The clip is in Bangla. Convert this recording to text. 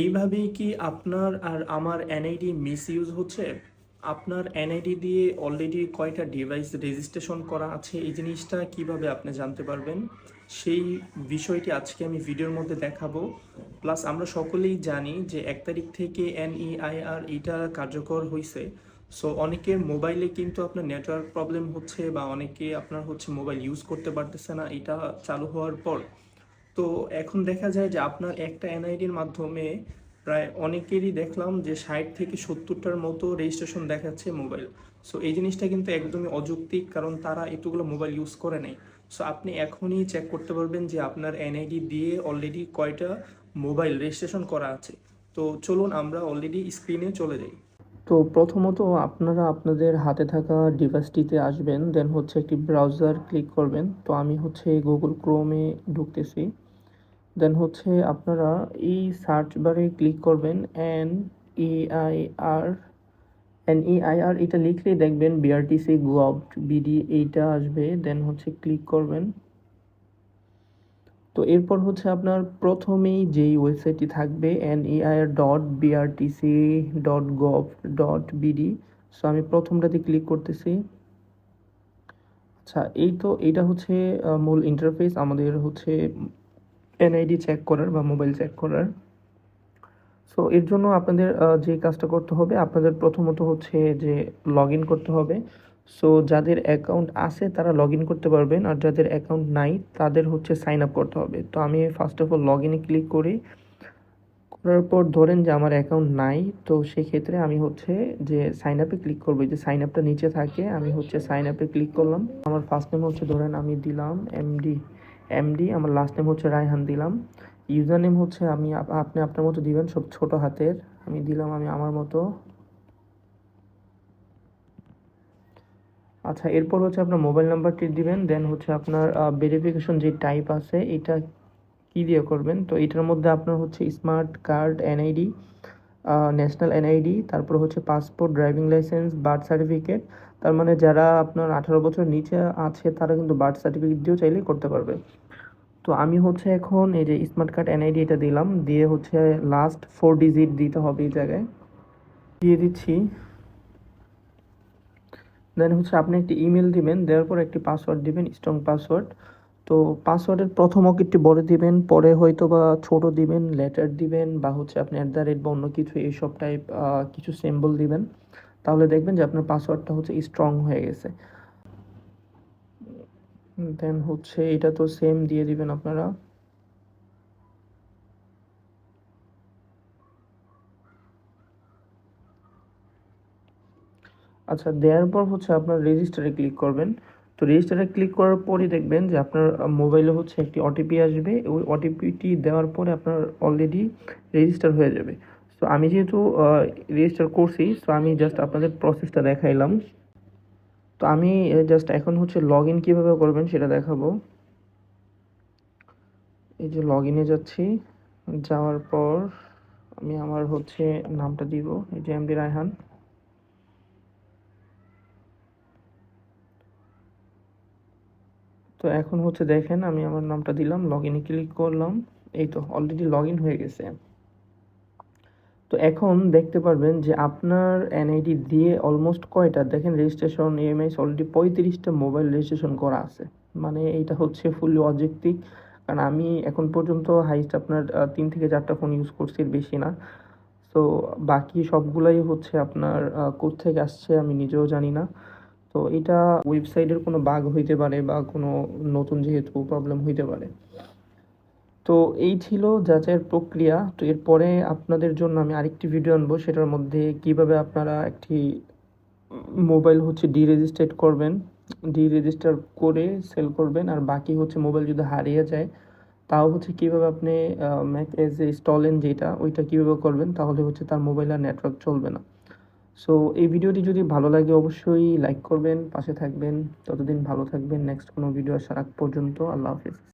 এইভাবেই কি আপনার আর আমার এনআইডি মিস ইউজ হচ্ছে? আপনার এনআইডি দিয়ে অলরেডি কয়টা ডিভাইস রেজিস্ট্রেশন করা আছে? এই জিনিসটা কীভাবে আপনি জানতে পারবেন? সেই বিষয়টি আজকে আমি ভিডিওর মধ্যে দেখাবো। প্লাস আমরা সকলেই জানি যে এক তারিখ থেকে এনইআইআর এটা কার্যকর হয়েছে সো অনেকের মোবাইলে কিন্তু আপনার নেটওয়ার্ক প্রবলেম হচ্ছে বা অনেকে আপনার হচ্ছে মোবাইল ইউজ করতে পারতেছে না। এটা চালু হওয়ার পর। তো এখন দেখা যায় যে আপনার একটা এনআইডির মাধ্যমে প্রায় অনেকেরই দেখলাম যে ষাট থেকে সত্তরটার মতো রেজিস্ট্রেশন দেখাচ্ছে মোবাইল সো এই জিনিসটা কিন্তু একদমই অযৌক্তিক কারণ তারা এতগুলো মোবাইল ইউজ করে নেই। সো আপনি এখনই চেক করতে পারবেন যে আপনার এনআইডি দিয়ে অলরেডি কয়টা মোবাইল রেজিস্ট্রেশন করা আছে। তো চলুন আমরা অলরেডি স্ক্রিনে চলে যাই। তো প্রথমত আপনারা আপনাদের হাতে থাকা ডিভাইসটিতে আসবেন দেন হচ্ছে একটি ব্রাউজার ক্লিক করবেন। তো আমি হচ্ছে গুগল ক্রোমে ঢুকতেছি। দেন হচ্ছে আপনারা এই সার্চ বারে ক্লিক করবেন N I R N I R এটা লিখলেই দেখবেন বিআরটিসি গভ বিডি এইটা আসবে। দেন হচ্ছে ক্লিক করবেন। তো এরপর হচ্ছে আপনার প্রথমেই যেই ওয়েবসাইটটি থাকবে NEIR dot BRTC dot gov dot BD so আমি প্রথমটাতে ক্লিক করতেছি। আচ্ছা এই তো, এইটা হচ্ছে মূল ইন্টারফেস আমাদের হচ্ছে এনআইডি চেক করার বা মোবাইল চেক করার। সো এর জন্য আপনাদের যে কাজটা করতে হবে, আপনাদের প্রথমত হচ্ছে যে লগ করতে হবে। সো যাদের অ্যাকাউন্ট আছে, তারা লগ করতে পারবেন, আর যাদের অ্যাকাউন্ট নাই, তাদের হচ্ছে সাইন আপ করতে হবে। তো আমি ফার্স্ট অফ অল লগ ইনে ক্লিক করি। করার পর ধরেন যে আমার অ্যাকাউন্ট নাই, তো সেক্ষেত্রে আমি হচ্ছে যে সাইন আপে ক্লিক করব। যে সাইন আপটা নিচে থাকে, আমি হচ্ছে সাইন আপে ক্লিক করলাম। আমার ফার্স্ট নেম হচ্ছে ধরেন আমি দিলাম এমডি এমডি আমার লাস্ট নেম হচ্ছে রায়হান দিলাম। ইউজার নেম হচ্ছে আমি আপ- আপনি আপনার মতো দিবেন, সব ছোট হাতের। আমি দিলাম আমি আমার মতো। আচ্ছা এরপর হচ্ছে আপনার মোবাইল নাম্বারটি দিবেন দেন হচ্ছে আপনার ভেরিফিকেশন যে টাইপ আছে, এটা কি দিয়ে করবেন? তো এটার মধ্যে আপনার হচ্ছে smart card NID national NID তারপর হচ্ছে passport driving licence birth certificate তার মানে যারা আপনার আঠারো বছর নিচে আছে, তারা কিন্তু বার্থ সার্টিফিকেট দিয়েও চাইলে করতে পারবে। তো আমি হচ্ছে এখন এই যে স্মার্ট কার্ড এনআইডি এটা দিলাম, দিয়ে হচ্ছে লাস্ট ফোর ডিজিট দিতে হবে এই জায়গায়। দিয়ে দিচ্ছি। দেন হচ্ছে আপনি একটি ইমেল দিবেন, দেওয়ার পর একটি পাসওয়ার্ড দিবেন স্ট্রং পাসওয়ার্ড তো পাসওয়ার্ডের প্রথম অঙ্কটি বড় দিবেন, পরে হয়তো বা ছোট দিবেন লেটার দিবেন বা হচ্ছে আপনি অ্যাট দ্য রেট বা অন্য কিছু এইসব টাইপ কিছু সিম্বল দিবেন। তাহলে দেখবেন যে আপনার পাসওয়ার্ডটা হচ্ছে স্ট্রং হয়ে গেছে। দেন হচ্ছে এটা তো সেম দিয়ে দিবেন আপনারা। আচ্ছা দেওয়ার পর হচ্ছে আপনার রেজিস্টারে ক্লিক করবেন। তো রেজিস্টারে ক্লিক করার পরই দেখবেন যে আপনার মোবাইলে হচ্ছে একটি ওটিপি আসবে। ওই ওটিপিটি দেওয়ার পরে আপনার অলরেডি রেজিস্টার হয়ে যাবে। সো আমি যেহেতু রেজিস্টার করছি সো আমি জাস্ট আপনাদের প্রসেসটা দেখাইলাম। তো আমি জাস্ট এখন হচ্ছে লগ ইন কীভাবে করবেন সেটা দেখাবো। এই যে লগ ইনে যাচ্ছি, যাওয়ার পর আমি আমার হচ্ছে নামটা দিব, এই যে এমডি রায়হান তো এখন হচ্ছে দেখেন, আমি আমার নামটা দিলাম লগ ইনে ক্লিক করলাম, এই তো অলরেডি লগ ইন হয়ে গেছে। তো এখন দেখতে পারবেন যে আপনার এনআইডি দিয়ে অলমোস্ট কয়টা, দেখেন রেজিস্ট্রেশন ইএমআইস অলরেডি পঁয়ত্রিশটা মোবাইল রেজিস্ট্রেশন করা আছে। মানে এইটা হচ্ছে ফুললি অযৌক্তিক কারণ আমি এখন পর্যন্ত হাইস্ট আপনার তিন থেকে চারটা ফোন ইউজ করছি বেশি না। তো বাকি সবগুলাই হচ্ছে আপনার কোত্থেকে আসছে আমি নিজেও জানি না। তো এটা ওয়েবসাইটের কোনো বাগ হইতে পারে বা কোনো নতুন যেহেতু প্রবলেম হইতে পারে। তো এই ছিল যাচাইয়ের প্রক্রিয়া। তো এরপরে আপনাদের জন্য আমি আরেকটি ভিডিও আনব, সেটার মধ্যে কীভাবে আপনারা একটি মোবাইল হচ্ছে ডিরেজিস্ট্রেট করবেন ডিরেজিস্টার করে সেল করবেন, আর বাকি হচ্ছে মোবাইল যদি হারিয়ে যায়, তাও হচ্ছে কীভাবে আপনি ম্যাক এজ এ স্টলেন যেটা, ওইটা কীভাবে করবেন, তাহলে হচ্ছে তার মোবাইল আর নেটওয়ার্ক চলবে না। সো এই ভিডিওটি যদি ভালো লাগে অবশ্যই লাইক করবেন, পাশে থাকবেন। ততদিন ভালো থাকবেন। নেক্সট কোনো ভিডিও আসার আগ পর্যন্ত আল্লাহ হাফিজ।